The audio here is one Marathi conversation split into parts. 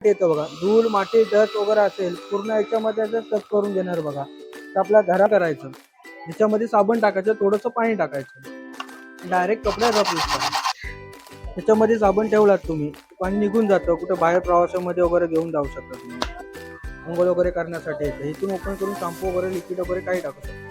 येतं बघा. धूळ माती डस्ट वगैरे असेल पूर्ण याच्यामध्ये असं टच करून घेणार बघा. तर घरा करायचं. याच्यामध्ये साबण टाकायचं थोडंसं पाणी टाकायचं. डायरेक्ट कपड्यात यूज करा. त्याच्यामध्ये साबण ठेवलात तुम्ही पाणी निघून जातं. कुठं बाहेर प्रवासामध्ये वगैरे घेऊन जाऊ शकता तुम्ही अंघोळ वगैरे करण्यासाठी येतं. इथून ओपन करून शॅम्पू वगैरे लिक्विड वगैरे काही टाकू शकता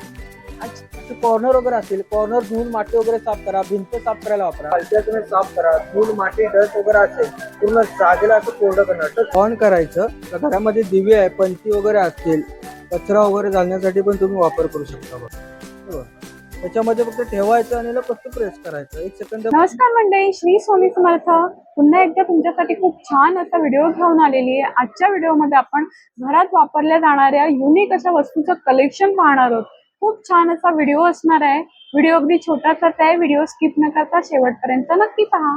कॉर्नर वगैरे असेल कॉर्नर धूळ माती वगैरे साफ करा भिंत साफ करायला वापरा. हलक्या तुम्ही साफ करा धूळ माती डस्ट वगैरे असेल पूर्ण जागेला असं कोरडं करणार. तर ऑन करायचं. तर घरामध्ये दिवे आहे पंथी वगैरे असतील कचरा वगैरे घालण्यासाठी पण तुम्ही वापर करू शकता. त्याच्यामध्ये फक्त ठेवायचं आणि फक्त प्रेस करायचं. एक सेकंद नमस्कार मंडळी श्री स्वामी समर्थ. पुन्हा एकदा तुमच्यासाठी खूप छान असा व्हिडिओ घेऊन आलेली आहे. आजच्या व्हिडिओमध्ये आपण घरात वापरल्या जाणाऱ्या युनिक अशा वस्तूचं कलेक्शन पाहणार आहोत. खूप छान असा व्हिडिओ असणार आहे. व्हिडिओ अगदी छोटासाच आहे व्हिडिओ स्किप न करता शेवटपर्यंत नक्की पहा.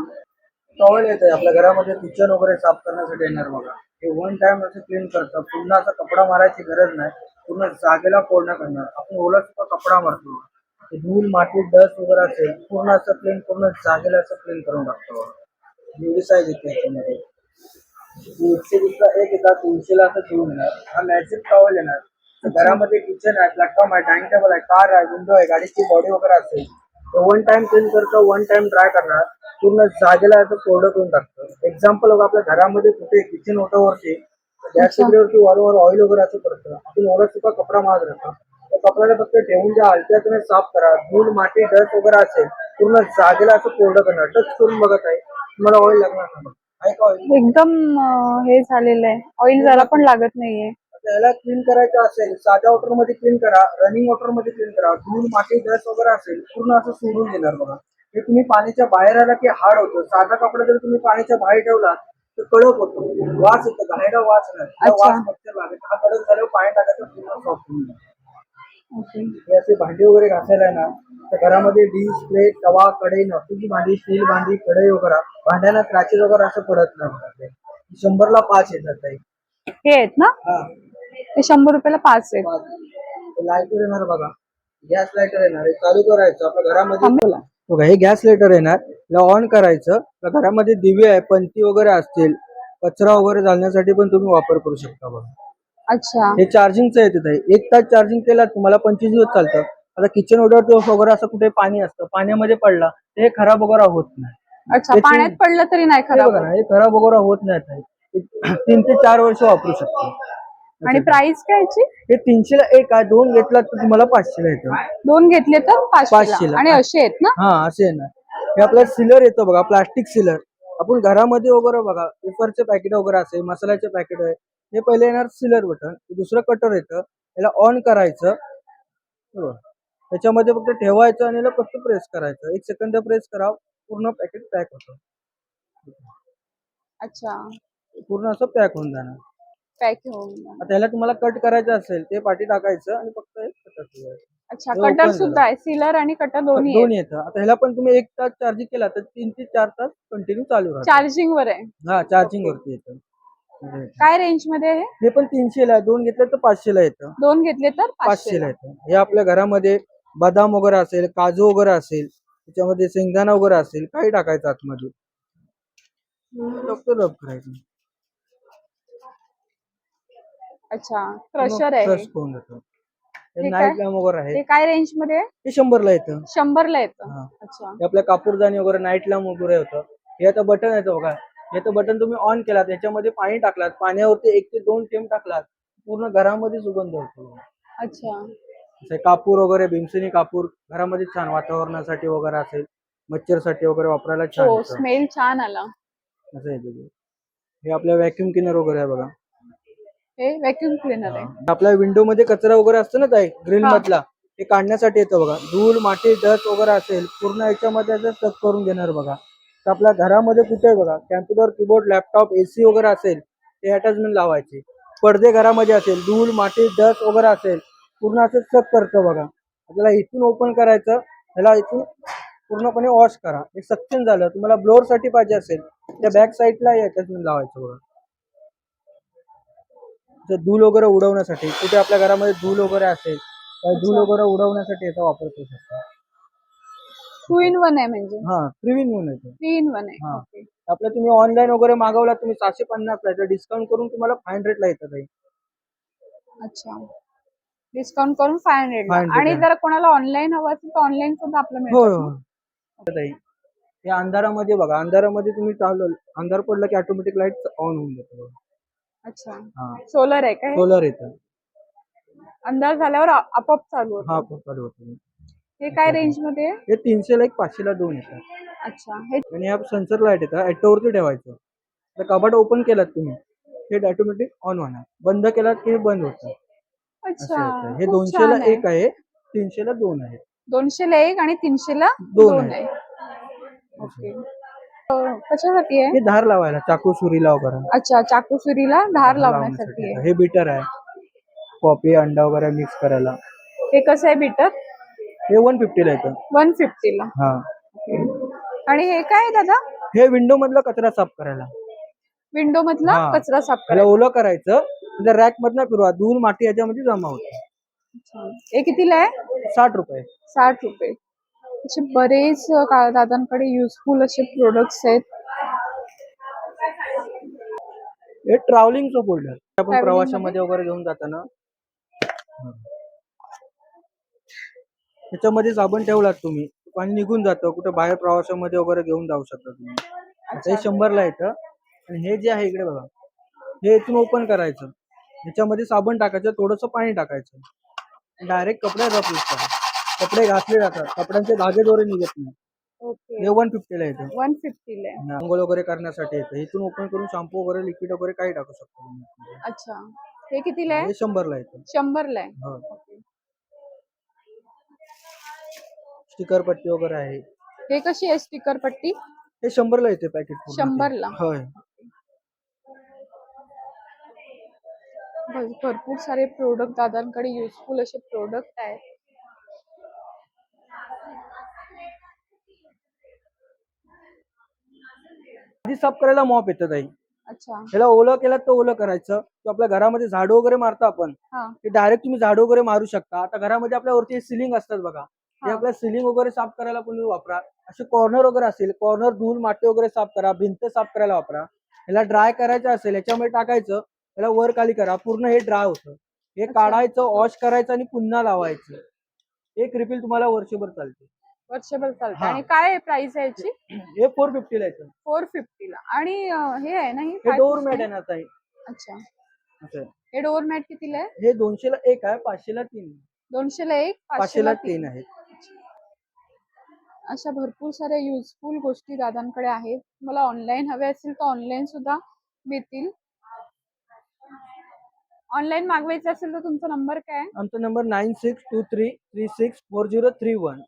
टॉवेल येत आहे आपल्या घरामध्ये किचन वगैरे साफ करण्यासाठी येणार बघा. हे वन टाइम असं क्लीन करतं पुन्हा असा कपडा मारायची गरज नाही. पूर्ण जागेला कोरण्या करणार. आपण ओला सुद्धा कपडा मारतो धूल धूळ माती डस्ट वगैरे असेल पूर्ण असं क्लीन पूर्ण जागेला असं क्लीन करून टाकतो एवढी साईज येते याच्यामध्ये. एकशे एक येतात तीनशेला असं घेऊन येणार हा मॅजिक टॉवेल येणार. घरामध्ये किचन आहे प्लॅटफॉर्म आहे डायनिंग टेबल आहे कार आहे विंडो आहे गाडीची बॉडी वगैरे असेल तर वन टाइम क्लीन करतं वन टाइम ड्राय करणार. पूर्ण जागेला असं कोरडं करून टाकतं. एक्झाम्पल आपल्या घरामध्ये कुठे किचन ओटावरती गॅस सिलेंडरवरती वारंवार ऑइल वगैरे असं पडतं आपण ओला सुका कपडा मारत राहतो. त्या कपड्याला फक्त ठेवून ज्या हलक्या तुम्ही साफ करा धूळ माती डस्ट वगैरे असेल पूर्ण जागेला असं कोरडं करणार. टच करून बघत आहे. तुम्हाला ऑइल लागणार नाही. एकदम हे झालेलं आहे. ऑइल जरा पण लागत नाहीये. त्याला क्लीन करायचं असेल साध्या वॉटरमध्ये क्लीन करा रनिंग वॉटरमध्ये क्लीन करा धूळ माती डस्ट वगैरे असेल पूर्ण असं सोडून देणार बघा. हे तुम्ही पाण्याच्या बाहेर आला की हाड होतं. साधा कपडा जर तुम्ही पाण्याच्या बाहेर ठेवला तर कडक होतो. वास येतो. घाणेरडा वास नाही. वास मच्छर हा कडक झाल्यावर पाणी टाकायचं पूर्ण सॉफ्ट होऊन हे असे भांडी वगैरे घासायला ना तर घरामध्ये डिश प्लेट तवा कढई नॉटीची भांडी स्टील भांडी कढई वगैरे भांड्यांना क्रॅचेस वगैरे असं पडत नाही. शंभरला पाच येतात ताई. हे आहेत ना? हे शंभर रुपयाला पाच आहेत. लायटर येणार बघा. गॅस लायटर येणार हे चालू करायचं. आपल्या घरामध्ये बघा हे गॅस लायटर येणार. याला ऑन करायचं. आपल्या घरामध्ये दिवे आहे पंथी वगैरे असतील कचरा वगैरे घालण्यासाठी पण तुम्ही वापर करू शकता बघा. अच्छा. हे चार्जिंगचं येते ताई एक तास चार्जिंग केला तुम्हाला पंचवीस दिवस चालतं. आता किचन ओढर वगैरे असं कुठे पाणी असतं पाण्यामध्ये पडला तर हे खराब वगैरे होत नाही. अच्छा त्याची- पाण्यात पडलं तरी नाही हे खराब बघा ना हे खराब वगैरे होत नाही ताई. तीन ते चार वर्ष वापरू शकतो. आणि प्राइस काय याची? हे तीनशेला एक आहे. दोन घेतला तर तुम्हाला पाचशेला येतं. दोन घेतले तर पाचशेला. आणि असे आहेत ना? हा असे आहे ना. हे आपलं सिलर येतं बघा प्लास्टिक सिलर आपण घरामध्ये वगैरे बघा पेपरचे पॅकेट वगैरे असेल मसाल्याचे पॅकेट आहे. हे पहिले येणार सिलर बटन दुसरं कटर येतं. याला ऑन करायचं. बरोबर. त्याच्यामध्ये फक्त ठेवायचं आणि याला फक्त प्रेस करायचं. एक सेकंद प्रेस करा पूर्ण पॅकेट पॅक होतं. अच्छा. पूर्ण असं पॅक होऊन जाणार. पॅक. आता ह्याला तुम्हाला कट करायचं असेल ते पाठी टाकायचं आणि फक्त एक कटर ठेवायचं अच्छा हे कटर open सुद्धा आहे सिलर आणि कटर दोन्ही दोन्ही येतं आता ह्याला पण तुम्ही एक तास चार्जिंग केला तर तीन ते चार तास कंटिन्यू चालू राहतं. चार्जिंग वर आहे. हा चार्जिंग वरती येतं. म्हणजे काय रेंजमध्ये आहे हे? पण तीनशेला आहे. दोन घेतलं तर पाचशेला येतं. दोन घेतले तर पाचशेला पाचशे येतं. हे आपल्या घरामध्ये बदाम वगैरे असेल काजू वगैरे असेल त्याच्यामध्ये शेंगदाणा वगैरे असेल काही टाकायचं आतमध्ये. फक्त रब करायचं. अच्छा क्रशर आहे. क्रश हे नाईट? लॅम्प वगैरे आहे हे काय रेंजमध्ये आहे? हे शंभरला येतं. शंभरला येतं. हा. अच्छा. हे आपल्या कापूरदानी वगैरे नाईट लॅम्प वगैरे होतं. हे आता बटन येतं बघा. हे तर बटन तुम्ही ऑन केलात. याच्यामध्ये पाणी टाकलात. पाण्यावरती एक ते दोन थेंब टाकलात. पूर्ण घरामध्ये सुगंध होतो. अच्छा. कापूर वगैरे भीमसेनी कापूर घरामध्ये छान वातावरणासाठी वगैरे असेल. मच्छरसाठी वगैरे वापरायला छान हो येतं. स्मेल छान आला. असं आहे ते. हे आपल्या व्हॅक्युम क्लिनर वगैरे आहे बघा. हे व्हॅक्युम क्लीनर आहे. आपल्या विंडो मध्ये कचरा वगैरे असतो ना ताई ग्रिल हा. मधला ते काढण्यासाठी येतं बघा. धूळ माती डस्ट वगैरे असेल पूर्ण याच्यामध्ये असं करून घेणार बघा. तर आपल्या घरामध्ये कुठे बघा कॅम्प्युटर कीबोर्ड लॅपटॉप एसी वगैरे असेल ते अटॅचमेंट लावायचे. पडदे घरामध्ये असेल धूळ माती डस्ट वगैरे असेल पूर्ण असं चक करतं बघा. त्याला इथून ओपन करायचं त्याला इथून पूर्णपणे वॉश करा. हे सक्शन झालं तुम्हाला ब्लोअरसाठी पाहिजे असेल त्या बॅक साईडला अटॅचमेंट लावायचं बघा. जर धूळ वगैरे उडवण्यासाठी कुठे आपल्या घरामध्ये धूळ वगैरे असेल तर धूळ वगैरे उडवण्यासाठी याचा वापर करू शकता. टू इन वन आहे म्हणजे? हा थ्री इन वन येतो थ्री इन वन आहे. हा. ओके आपलं तुम्ही ऑनलाईन वगैरे मागवला तुम्ही सहाशे पन्नासला आहे तर डिस्काउंट करून तुम्हाला फाय हंड्रेडला येतं ताई. अच्छा. डिस्काउंट करून फाय हंड्रेड 500 आणि आहे. जर कोणाला ऑनलाईन हवं असेल तर ऑनलाईन सुद्धा आपलं हो मिळतं हो. ताई. हे अंधारामध्ये बघा अंधारामध्ये तुम्ही चालवलं अंधार पडला की ऑटोमॅटिक लाइट ऑन होऊन जातो. बघा अच्छा. सोलर आहे का हे? सोलर येतं. अंदाज झाल्यावर आ- आपोआप चालू हा चालू होतं. हे काय रेंजमध्ये? आहे? हे तीनशेला एक पाचशेला दोन येतात अच्छा. हे आणि ह्या सेन्सर लाइट येतात ॲटोवरती ठेवायचं. तर कपाट ओपन केलात तुम्ही हे ऑटोमॅटिक ऑन होणार. बंद केलात की हे बंद होतं. असं अच्छा. हे खूप दोनशेला छान आहे. एक आहे तीनशेला दोन आहे. दोनशेला एक आणि तीनशेला दोन दोन आहे. आहे. ओके. कशासाठी आहे? हे धार लावायला चाकू सुरीला वगैरे अच्छा चाकू सुरीला धार लावण्यासाठी आहे. हे बीटर आहे. कॉफी अंडा वगैरे मिक्स करायला. हे कसं आहे बीटर हे वन फिफ्टीला येतं. वन फिफ्टीला हा. आणि हे काय आहे दादा? हे विंडो मधला कचरा साफ करायला. विंडो मधला हा. कचरा साफ त्याला करायचा ओलं करायचं. रॅक मधनं फिरवा धूळ माती याच्यामध्ये जमा होते. हे कितीला आहे? साठ रुपये. साठ रुपये. असे बरेच दादांकडे युजफुल असे प्रोडक्ट्स आहेत. हे ट्रॅव्हलिंगचं फोल्डर आपण Travelling प्रवासामध्ये वगैरे घेऊन जाताना. त्याच्यामध्ये साबण ठेवलात तुम्ही. पाणी निघून जातं. कुठे बाहेर प्रवासामध्ये वगैरे घेऊन जाऊ शकता तुम्ही. आता हे शंभरला येतं आणि हे जे आहे इकडे बघा. हे इथून ओपन करायचं. ह्याच्यामध्ये साबण टाकायचं थोडंसं पाणी टाकायचं. डायरेक्ट कपडे रफ यूज करा कपडे घासले जातात. कपड्यांचे धागे दोरे निघत नाही. ओके. हे वन फिफ्टीला येतं. वन फिफ्टीला आहे. अंघोळ वगैरे करण्यासाठी येतं. इथून ओपन करून शॅम्पू वगैरे लिक्विड वगैरे काही टाकू शकतो तुम्ही. अच्छा. हे कितीला आहे? हे शंभरला येतं. शंभरला आहे. हो. ओके. स्टिकर पट्टी वगैरे आहे. हे कशी आहे स्टिकर पट्टी? हे शंभरला येते पॅकेट शंभरला? होय. भर- भरपूर सारे प्रोडक्ट दादांकडे युजफुल असे प्रोडक्ट आहेत. आधी साफ करायला मॉप येतं ताई. अच्छा. ह्याला ओलं केलं तर ओलं करायचं. तो आपल्या घरामध्ये झाडू वगैरे मारतो आपण. हा. ते डायरेक्ट तुम्ही झाडू वगैरे मारू शकता. आता घरामध्ये आपल्या वरती सिलिंग असतात बघा. हे हा. आपल्या सिलिंग वगैरे साफ करायला तुम्ही वापरा. असे कॉर्नर वगैरे असेल कॉर्नर धूळ माती वगैरे साफ करा भिंत साफ करायला वापरा. ह्याला ड्राय करायचं असेल याच्यामध्ये टाकायचं त्याला वर खाली करा. पूर्ण हे ड्राय होतं. हे काढायचं वॉश करायचं आणि पुन्हा लावायचं. एक रिफिल तुम्हाला वर्षभर चालते. वर्षभर चालते. हा. आणि काय प्राइस आहे याची? हे फोर फिफ्टीला येतं फोर फिफ्टीला आणि अं, हे आहे ना ही हे 550 डोर मॅट आहे ना ताई अच्छा. असं आहे. हे डोअर मॅट कितीला आहे? हे दोनशेला एक आहे पाचशेला तीन. दोनशेला एक पाचशेला तीन. आहे अशा भरपूर साऱ्या युजफुल गोष्टी दादांकडे आहेत. मला ऑनलाईन हवे असतील तर ऑनलाईन सुद्धा मिळतील. ऑनलाईन मागवायचे असेल तर तुमचा नंबर काय आहे? आमचा number nine six two three three six four zero three one